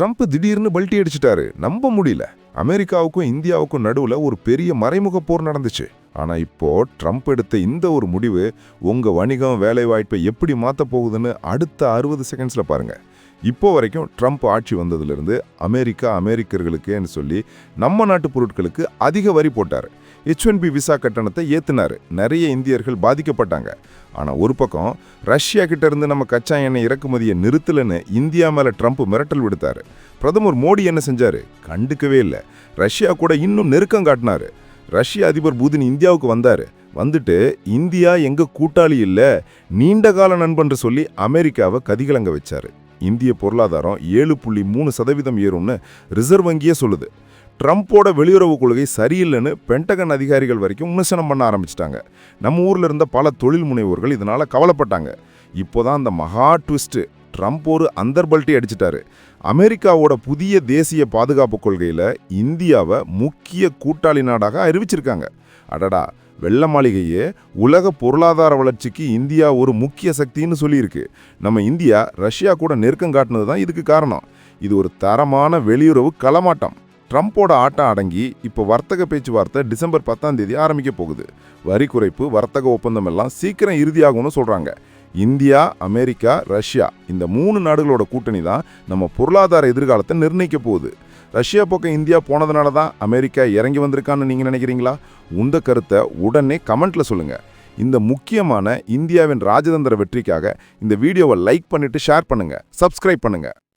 Trump திடீர்னு பல்ட்டி அடிச்சிட்டாரு. நம்ப முடியல. அமெரிக்காவுக்கும் இந்தியாவுக்கும் நடுவுல ஒரு பெரிய மறைமுக போர் நடந்துச்சு. ஆனா இப்போ ட்ரம்ப் எடுத்த இந்த ஒரு முடிவு உங்க வணிகம் வேலைவாய்ப்பை எப்படி மாற்ற போகுதுன்னு அடுத்த அறுபது செகண்ட்ஸ்ல பாருங்க. இப்போ வரைக்கும் ட்ரம்ப் ஆட்சி வந்ததுலேருந்து அமெரிக்கா அமெரிக்கர்களுக்கேன்னு சொல்லி நம்ம நாட்டு பொருட்களுக்கு அதிக வரி போட்டார். ஹெச் ஒன் பி விசா கட்டணத்தை ஏற்றினார் நிறைய இந்தியர்கள் பாதிக்கப்பட்டாங்க. ஆனால் ஒரு பக்கம் ரஷ்யா கிட்டேருந்து நம்ம கச்சா எண்ணெய் இறக்குமதியை நிறுத்தலைன்னு இந்தியா மேலே ட்ரம்ப் மிரட்டல் விடுத்தார். பிரதமர் மோடி என்ன செஞ்சார்? கண்டுக்கவே இல்லை. ரஷ்யா கூட இன்னும் நெருக்கம் காட்டினார். ரஷ்ய அதிபர் பூதின் இந்தியாவுக்கு வந்தார். வந்துட்டு இந்தியா எங்கள் கூட்டாளி இல்லை நீண்ட கால நண்பன்று சொல்லி அமெரிக்காவை கதிகலங்க வச்சாரு. இந்திய பொருளாதாரம் ஏழு புள்ளி மூணு சதவீதம் ஏறும்னு ரிசர்வ் வங்கியே சொல்லுது. ட்ரம்ப்போட வெளியுறவு கொள்கை சரியில்லைன்னு பென்டகன் அதிகாரிகள் வரைக்கும் விமர்சனம் பண்ண ஆரம்பிச்சிட்டாங்க. நம்ம ஊரில் இருந்த பல தொழில் முனைவோர்கள் இதனால் கவலைப்பட்டாங்க. இப்போதான் அந்த மகா ட்விஸ்ட்டு. ட்ரம்ப் ஒரு அந்தர்பல்ட்டி அடிச்சிட்டாரு. அமெரிக்காவோட புதிய தேசிய பாதுகாப்பு கொள்கையில் இந்தியாவை முக்கிய கூட்டாளி நாடாக அறிவிச்சிருக்காங்க. அடடா வெள்ள மாளிகையே உலக பொருளாதார வளர்ச்சிக்கு இந்தியா ஒரு முக்கிய சக்தின்னு சொல்லியிருக்கு. நம்ம இந்தியா ரஷ்யா கூட நெருக்கம் காட்டினது தான் இதுக்கு காரணம். இது ஒரு தரமான வெளியுறவு களமாட்டம். ட்ரம்ப்போட ஆட்டம் அடங்கி இப்போ வர்த்தக பேச்சுவார்த்தை டிசம்பர் பத்தாம் தேதி ஆரம்பிக்க போகுது. வரி குறைப்பு வர்த்தக ஒப்பந்தம் எல்லாம் சீக்கிரம் இறுதியாகும்னு சொல்கிறாங்க இந்தியா அமெரிக்கா ரஷ்யா இந்த மூணு நாடுகளோட கூட்டணி தான் நம்ம பொருளாதார எதிர்காலத்தை நிர்ணயிக்க போகுது. ரஷ்யா பக்கம் இந்தியா போனதுனால தான் அமெரிக்கா இறங்கி வந்திருக்கான்னு நீங்கள் நினைக்கிறீங்களா? உந்த கருத்தை உடனே கமெண்ட்டில் சொல்லுங்கள் இந்த முக்கியமான இந்தியாவின் ராஜதந்திர வெற்றிக்காக இந்த வீடியோவை லைக் பண்ணிவிட்டு ஷேர் பண்ணுங்கள் சப்ஸ்கிரைப் பண்ணுங்கள்